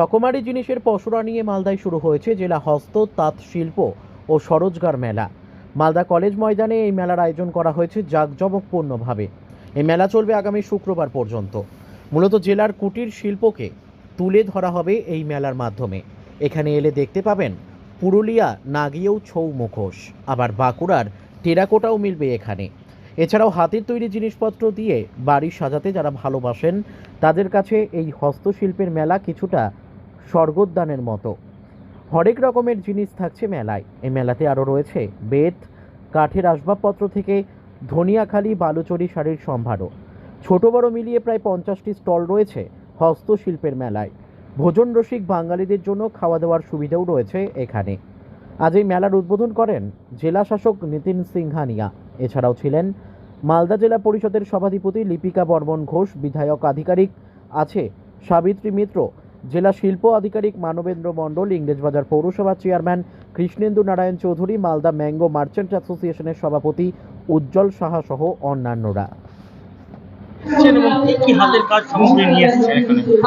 রকমারি জিনিসের পসরা নিয়ে মালদায় শুরু হয়েছে জেলা হস্ত, তাঁত, শিল্প ও স্বরোজগার মেলা। মালদা কলেজ ময়দানে এই মেলার আয়োজন করা হয়েছে জাঁকজমকপূর্ণভাবে। এই মেলা চলবে আগামী শুক্রবার পর্যন্ত। মূলত জেলার কুটির শিল্পকে তুলে ধরা হবে এই মেলার মাধ্যমে। এখানে এলে দেখতে পাবেন পুরুলিয়া, নাগিয়েও ছৌ মুখোশ, আবার বাঁকুড়ার টেরাকোটাও মিলবে এখানে। এছাড়াও হাতের তৈরি জিনিসপত্র দিয়ে বাড়ি সাজাতে যারা ভালোবাসেন, তাদের কাছে এই হস্তশিল্পের মেলা কিছুটা স্বর্গোদ্যানের মতো। হরেক রকমের জিনিস থাকছে মেলায়। এই মেলাতে আরও রয়েছে বেত, কাঠের আসবাবপত্র থেকে ধনিয়াখালি বালুচরি শাড়ির সম্ভারও। ছোট বড় মিলিয়ে প্রায় পঞ্চাশটি স্টল রয়েছে হস্তশিল্পের মেলায়। ভোজন রসিক বাঙালিদের জন্য খাওয়া দাওয়ার সুবিধাও রয়েছে এখানে। আজ এই মেলার উদ্বোধন করেন জেলা শাসক নিতিন সিংহানিয়া। এছাড়াও ছিলেন মালদা জেলা পরিষদের সভাধিপতি লিপিকা বর্মন ঘোষ, বিধায়ক আধিকারিক আছে সাবিত্রী মিত্র জেলা শিল্প আধিকারিক মানবেন্দ্র মণ্ডল ইংরেজবাজার পৌরসভা chairman Krishnendu Narayan Chowdhury Malda mango merchant অ্যাসোসিয়েশনের সভাপতি উজ্জ্বল সাহা সহ অন্যান্যরা।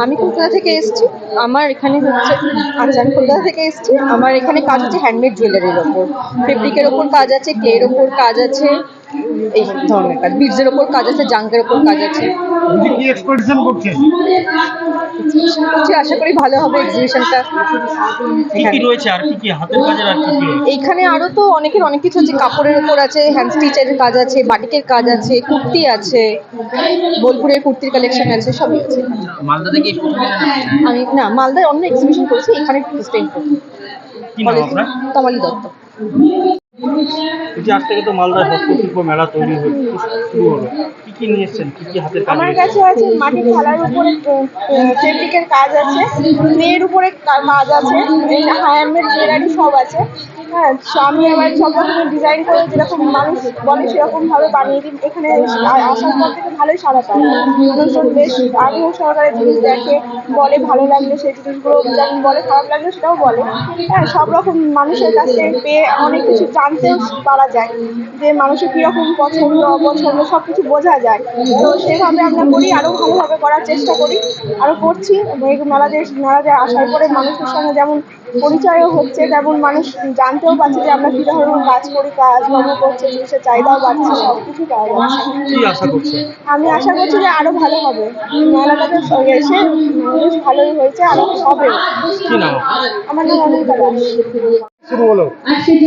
আমি কলকাতা থেকে এসেছি। আমার এখানে হচ্ছে আচ্ছা আমি কলকাতা থেকে এসেছি। আমার এখানে কাজ হচ্ছে হ্যান্ডমেড জুয়েলারির ওপর। ফেব্রিকের ওপর কাজ আছে ক্লের ওপর কাজ আছে। এই ধরনের কাজ। বিডসের ওপর কাজ আছে জাঙ্কের ওপর কাজ আছে। কি আশা করি ভালো হবে এক্সিবিশনটা কি কি রয়েছে আর কি কি হাতের কাজের আর কি কি এইখানে আরও তো অনেকের অনেক কিছু আছে কাপড়ের ওপর আছে হ্যান্ড স্টিচের কাজ আছে বাটিকের কাজ আছে কুর্তি আছে বোলপুরের কুর্তির কালেকশন আছে সবই আছে। মালদা থেকে? আমি না মালদায় অন্য এক্সিবিশন করেছি এখানে স্টেন তমালি দত্ত। আজ থেকে তো মালদার হস্তশিল্প মেলা তৈরি শুরু হলো। কি কি নিয়ে এসেছেন? কি কি হাতের আমার কাছে আছে মাটির থালার উপরে ফেব্রিকের কাজ আছে মেয়ের উপরে মাছ কাজ আছে হ্যান্ডমেড জুয়েলারি সব আছে। হ্যাঁ আমি সব রকমের ডিজাইন করে যেরকম মানুষ বলে বানিয়ে দিই এখানে আসার ভালোই মানুষজন বেশ জিনিস দেখে, বলে ভালো সেই জিনিসগুলো বলে, খারাপ সেটাও বলে। হ্যাঁ সব রকম মানুষের কাছ পেয়ে অনেক কিছু জানতেও পারা যায় যে মানুষের কীরকম পছন্দ, অপছন্দ সব কিছু বোঝা যায়। তো সেভাবে আমরা করি, আরও ভালোভাবে করার চেষ্টা করি, আরও করছি। মেলাতে মেলাতে আসার পরে মানুষের সঙ্গে যেমন পরিচয়ও হচ্ছে তেমন মানুষ জানতেও পারছে যে আমরা কী ধরনের কাজ করি কাজকর্ম করছে জিনিসের চাহিদাও বাড়ছে সব কিছু পাওয়া যাচ্ছে। আমি আশা করছি যে আরও ভালো হবে। মেলাটাতে এসে মানুষ ভালোই হয়েছে আরও হবে। আমাদের অনেক আমার নাম অনিতা দাস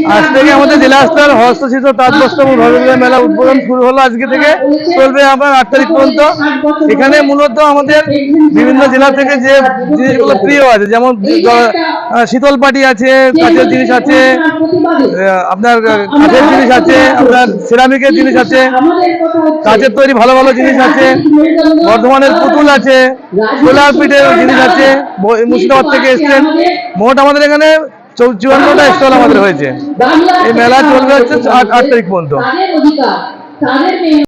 আজ থেকে আমাদের জেলা স্তর হস্তশিল্প তাঁত বস্ত্র এবং মেলা উদ্বোধন শুরু হলো আজকে থেকে। চলবে আবার আট তারিখ পর্যন্ত। এখানে মূলত আমাদের বিভিন্ন জেলা থেকে যে জিনিসগুলো প্রিয় আছে যেমন জ- আহ, শীতল পাটি আছে কাঠের জিনিস আছে আপনার কাঠের জিনিস আছে আপনার সিরামিকের জিনিস আছে কাঠের তৈরি ভালো ভালো জিনিস আছে বর্ধমানের পুতুল আছে সোলার পিঠের জিনিস আছে মুর্শিদাবাদ থেকে এসছেন। মোট আমাদের এখানে চৌ- চুয়ান্নটা স্টল আমাদের হয়েছে। এই মেলা চলবে হচ্ছে আট তারিখ পর্যন্ত।